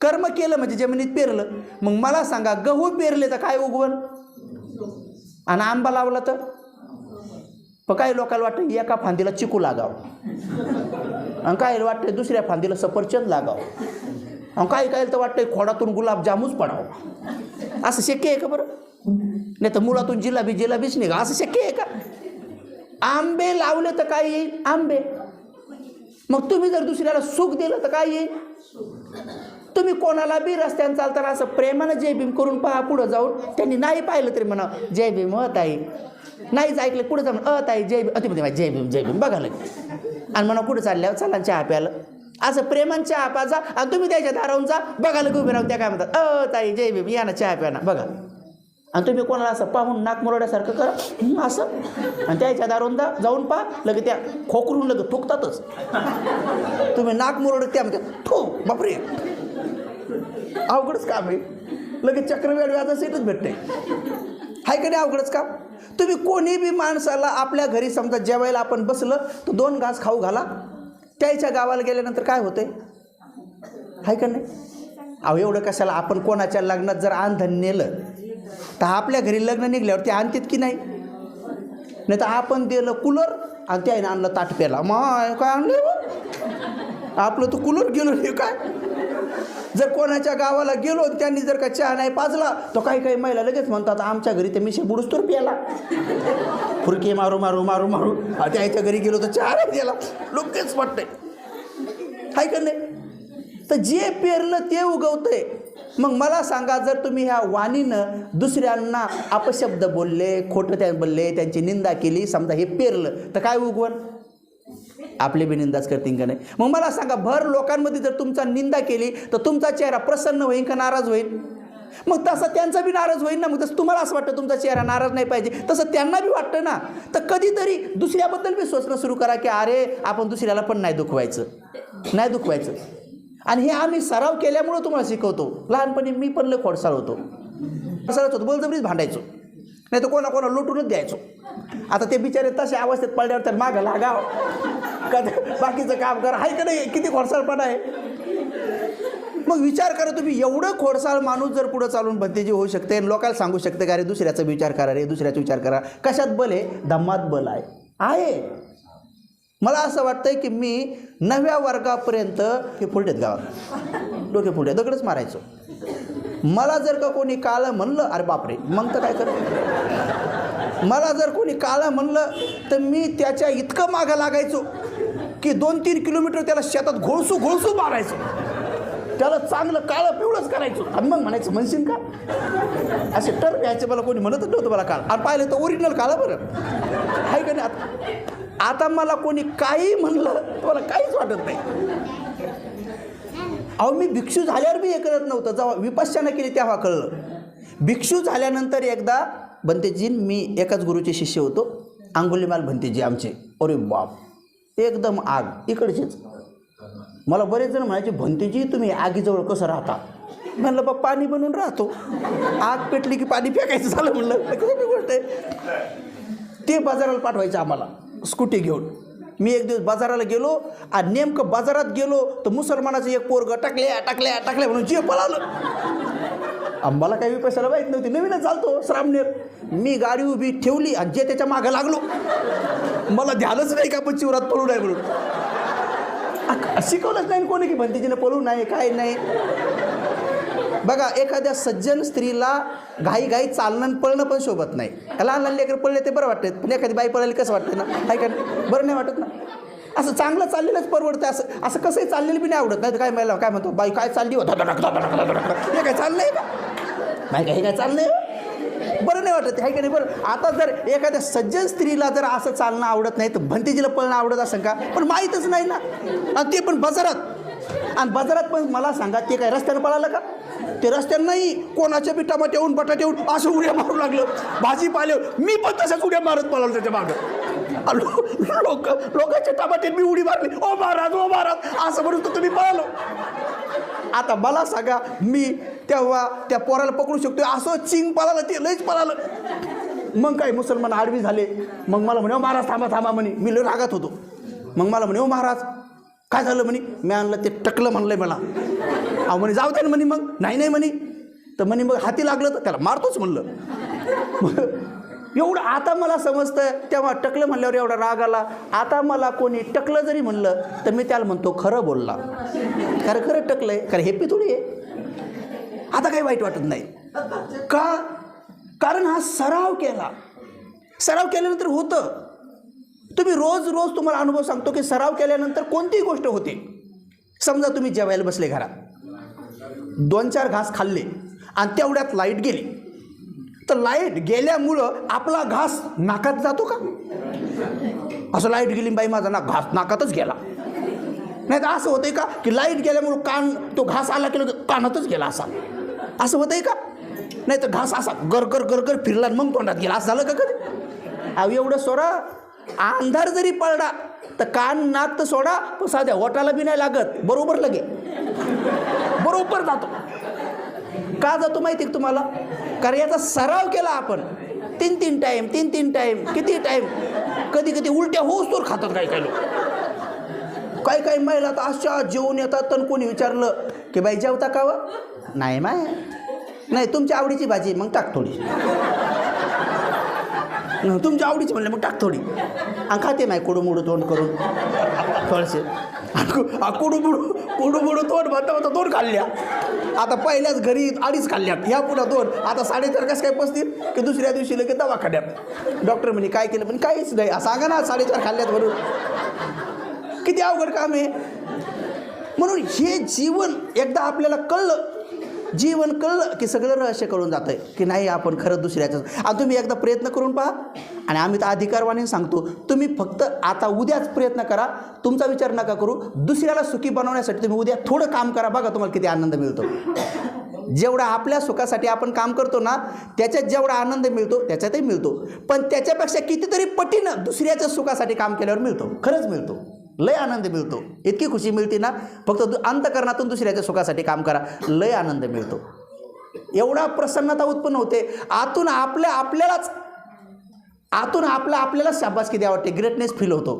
कर्म केलं म्हणजे जमिनीत पेरलं. मग मला सांगा गहू पेरले तर काय उगवण? आणि आंबा लावला तर? पण काही लोकांना वाटतं एका फांदीला चिकू लागावं. आणि काही वाटतं दुसऱ्या फांदीला सफरचंद लागावं. आणि काही काही तर वाटतं खोडातून गुलाबजामूच पडावं. असं शक्य आहे का बरं? नाही तर मुळातून जिलाबी जिलाबीच निघा असं शक्य आहे का? आंबे लावले तर काय येईल? आंबे. मग तुम्ही जर दुसऱ्याला सुख दिलं तर काय येईल? तुम्ही कोणाला बी रस्त्याने चालताना असं प्रेमानं जय भीम करून पहा पुढं जाऊन. त्यांनी नाही पाहिलं तरी म्हणा जय भीम अ ताई. नाहीच ऐकलं कुठं जाऊन अ ताई जय भीम. अति म्हणते जय भीम जय भीम. बघा लगेच. आणि म्हणा कुठं चालल्यावर चला चहा प्यायला. असं प्रेमान चहा पाजा आणि तुम्ही त्याच्या दारावून जा. बघा लगे उभे राहून त्या काय म्हणतात अ ताई जय भीम या ना चहा प्या ना. बघा. आणि तुम्ही कोणाला असं पाहून नाक मुरड्यासारखं करा. असं. आणि त्याच्या दारोंदा जाऊन पहा लगे त्या खोकरून लगे थुकतातच. तुम्ही नाक मुरड त्या म्हणजे ठो बापरे. अवघडच काम आहे. लगेच चक्रव्याड व्याजा सीटच भेटते हाय का नाही अवघडच काम? तुम्ही कोणी बी माणसाला आपल्या घरी समजा जेवायला आपण बसलं तर दोन घास खाऊ घाला. त्याच्या गावाला गेल्यानंतर काय होतंय? हाय का नाही? अहो एवढं कशाला? आपण कोणाच्या लग्नात जर आंधन नेलं तर आपल्या घरी लग्न निघल्यावर ते आणतात की नाही? नाही तर आपण दिलं कूलर आणि त्याने आणलं ताटप्याला मग काय आणलं आपलं तर कूलर गेलो नाही काय? जर कोणाच्या गावाला गेलो त्यांनी जर का चहा नाही पाजला तर काही काही महिला लगेच म्हणतात आमच्या घरी ते मिशे बुडूस तर प्याला फुरके मारू मारू मारू मारू. आणि त्याच्या घरी गेलो तर चहा नाही दिला. लोकच वाटतंय. हाय का नाही? तर जे पेरलं ते उगवतंय. मग मला सांगा जर तुम्ही ह्या वाणीनं दुसऱ्यांना अपशब्द बोलले खोटं त्या बोलले त्यांची निंदा केली समजा हे पेरलं तर काय उगवण? आपले बी निंदाच करतील का नाही? मग मला सांगा भर लोकांमध्ये जर तुमचा निंदा केली तर तुमचा चेहरा प्रसन्न होईल का नाराज होईल मग तसं त्यांचा बी नाराज होईल ना मग तसं तुम्हाला असं वाटतं तुमचा चेहरा नाराज नाही पाहिजे तसं त्यांना बी वाटतं ना. तर कधीतरी दुसऱ्याबद्दल बी सोचणं सुरू करा की अरे आपण दुसऱ्याला पण नाही दुखवायचं. नाही दुखवायचं. आणि हे आम्ही सराव केल्यामुळं तुम्हाला शिकवतो. लहानपणी मी पण लय खोडसाळ होतो. खोडसाळच होतो बळजबरीच भांडायचो. नाही तर कोणा कोणा लुटूनच द्यायचो. आता ते बिचारे तसे अवस्थेत पडल्यावर तर मागं लागाव. का बाकीचं काम करा. हाय का नाही? किती खोडसाळपणा आहे. मग विचार करा तुम्ही एवढं खोडसाळ माणूस जर पुढं चालून भंतेजी होऊ शकते आणि लोकांना सांगू शकते का रे दुसऱ्याचा विचार करा रे दुसऱ्याचा विचार करा. कशात बल आहे? धम्मात बल आहे. आहे. मला असं वाटतंय की मी नव्या वर्गापर्यंत हे फुलटेत गावात. डोके फुलटे दगडच मारायचो. मला जर का कोणी काळं म्हणलं अरे बापरे मग तर काय कर मला जर कोणी काळं म्हणलं तर मी त्याच्या इतकं मागं लागायचो की दोन तीन किलोमीटर त्याला शेतात घोळसू घोळसू मारायचो. त्याला चांगलं काळं पिवळंच करायचो आणि मग म्हणायचं म्हणशील का? असे टर घ्यायचे मला कोणी म्हणतच नव्हतं मला काळ. आणि पाहिलं तर ओरिजिनल काळं बरं. आहे का नाही? आता आता मला कोणी काही म्हणलं तर मला काहीच वाटत नाही. अहो मी भिक्षू झाल्यावर बी हे करत नव्हतं. जेव्हा विपश्यानं केली तेव्हा कळलं. भिक्षू झाल्यानंतर एकदा भंतेजी मी एकाच गुरुचे शिष्य होतो. अंगुलीमाल भंतेजी आमचे. अरे बाप. एकदम आग. इकडचेच. मला बरेच जण म्हणायचे भंतेजी तुम्ही आगीजवळ कसं राहता? म्हणलं बा पाणी बनवून राहतो. आग पेटली की पाणी फेकायचं झालं म्हणलं. कसं गोष्ट आहे. ते बाजाराला पाठवायचं आम्हाला स्कूटी घेऊन. मी एक दिवस बाजाराला गेलो आणि नेमकं बाजारात गेलो तर मुसलमानाचं एक पोरग टाकल्या टाकल्या टाकल्या म्हणून जे पळालं. आम्हाला काही पैशाला माहीत नव्हती. नवीनच चालतो श्रामनेर. मी गाडी उभी ठेवली आणि जे त्याच्या मागं लागलो. मला ध्यानच नाही का पण चिवरात पळू नाही म्हणून. शिकवलंच नाही कोणी की भंतीजीनं पळू नाही काय नाही. बघा एखाद्या सज्जन स्त्रीला घाई घाई चालणं पळणं पण शोभत नाही. लहान लहान लेकर पळले ते बरं वाटतं. पण एखादी बाई पळायला कसं वाटतं ना? काय का? बरं नाही वाटत ना? असं चांगलं चाललेलंच परवडतं. असं असं कसंही चाललेलं बी नाही आवडत. नाही तर काय मला काय म्हणतो? बाई काय चालली हो? हे काय चाललंय का? नाही काय हे काय चाललंय? हो? नाही वाटत आहे का नाही? बरं आता जर एखाद्या सज्जन स्त्रीला जर असं चालणं आवडत नाही तर भंतीजीला पळणं आवडत असं का? पण माहीतच नाही ना. आणि ते पण बाजारात. आणि बाजारात पण मला सांगा ते काय रस्त्यानं पळालं का? ते रस्त्यानं नाही. कोणाच्या पिठामध्ये येऊन बटाटे येऊन असं उड्या मारू लागलं. भाजी मी पण तशाच उड्या मारत पळालो त्याच्या मागं. लोक लोकांच्या टमाट्यात मी उडी मारली. ओ महाराज ओ महाराज असं म्हणून तर तुम्ही पळालो आता मला सांगा मी तेव्हा त्या पोराला पकडू शकतो असं चिंग पळालं ते लईच पळालं. मग काय मुसलमान आडवी झाले. मग मला म्हणे "ओ महाराज थांबा थांबा म्हणे. मी लय रागात होतो. मग मला म्हणे ओ महाराज काय झालं? म्हणे. मी आणलं ते टकलं म्हणलंय मला. अहो म्हणे जाऊ दे ना म्हणे मग. नाही नाही म्हणे. तर म्हणे मग हाती लागलं तर त्याला मारतोच म्हणलं. एवढं आता मला समजतं तेव्हा टकलं म्हणल्यावर एवढा राग आला. आता मला कोणी टकलं जरी म्हणलं तर मी त्याला म्हणतो खरं बोलला. खरं खरं टकलं आहे कारण हेपी थोडी आहे. आता काही वाईट वाटत नाही. का? कारण हा सराव केला. सराव केल्यानंतर होतं. तुम्ही रोज रोज तुम्हाला अनुभव सांगतो की सराव केल्यानंतर कोणतीही गोष्ट होते. समजा तुम्ही जेवायला बसले घरात. दोन चार घास खाल्ले आणि तेवढ्यात लाइट गेली. तर लाइट गेल्यामुळं आपला घास नाकात जातो का? असं लाइट गेली बाई माझा ना घास नाकातच गेला. नाही तर असं होतंय का की लाइट गेल्यामुळं कान तो घास आला की कानातच गेला असा. असं होतंय का? नाही तर घास असा गरगर गरगर फिरला मग तोंडात गेला. असं झालं का कधी? अव एवढं सोडा. अंधार जरी पडला तर कान नाक तर सोडा पण साध्या ओटाला बी नाही लागत. बरोबर लगे. बरोबर जातो. का जातो माहिती आहे का तुम्हाला? कारण याचा सराव केला आपण. तीन तीन टाईम तीन तीन टाईम किती टाईम कधी कधी उलट्या होऊच तर खातात काही काही लोक. काही काही महिला तर अशा जेवून येतात तर कोणी विचारलं की बाई जेवता का व? नाही माय. नाही तुमच्या आवडीची भाजी मग टाक थोडी. तुमच्या आवडीची म्हणलं मग टाक थोडी. आणि खाते माय कुडुमुडू तोंड करून. थोडेसे. कुडू मुडू कुडू तोंड म्हणता म्हणता तोंड खाल्ल्या. आता पहिल्याच घरी अडीच खाल्ल्यात. ह्या पुन्हा दोन आता साडेचार कसं काय बसतील की दुसऱ्या दिवशी लगेच दवाखान्यात. डॉक्टर म्हणे काय केलं? पण काहीच नाही. सांगा ना साडेचार खाल्ल्यात म्हणून. किती अवघड काम आहे. म्हणून हे जीवन एकदा आपल्याला कळलं जीवन कळलं की सगळं रहस्य कळून जातं आहे की नाही आपण खरं दुसऱ्याचं. आणि तुम्ही एकदा प्रयत्न करून पहा. आणि आम्ही तर अधिकारवाने सांगतो तुम्ही फक्त आता उद्याच प्रयत्न करा. तुमचा विचार नका करू. दुसऱ्याला सुखी बनवण्यासाठी तुम्ही उद्या थोडं काम करा. बघा तुम्हाला किती आनंद मिळतो. जेवढा आपल्या सुखासाठी आपण काम करतो ना त्याच्यात जेवढा आनंद मिळतो त्याच्यातही मिळतो. पण त्याच्यापेक्षा कितीतरी पटीनं दुसऱ्याच्या सुखासाठी काम केल्यावर मिळतो. खरंच मिळतो. लय आनंद मिळतो. इतकी खुशी मिळते ना फक्त दु- अंतकरणातून दुसऱ्याच्या सुखासाठी काम करा लय आनंद मिळतो. एवढा प्रसन्नता उत्पन्न होते. आतून आपल्या आपल्यालाच आतून आपल्या आपल्यालाच शाबासकी द्या वाटते. ग्रेटनेस फील होतो.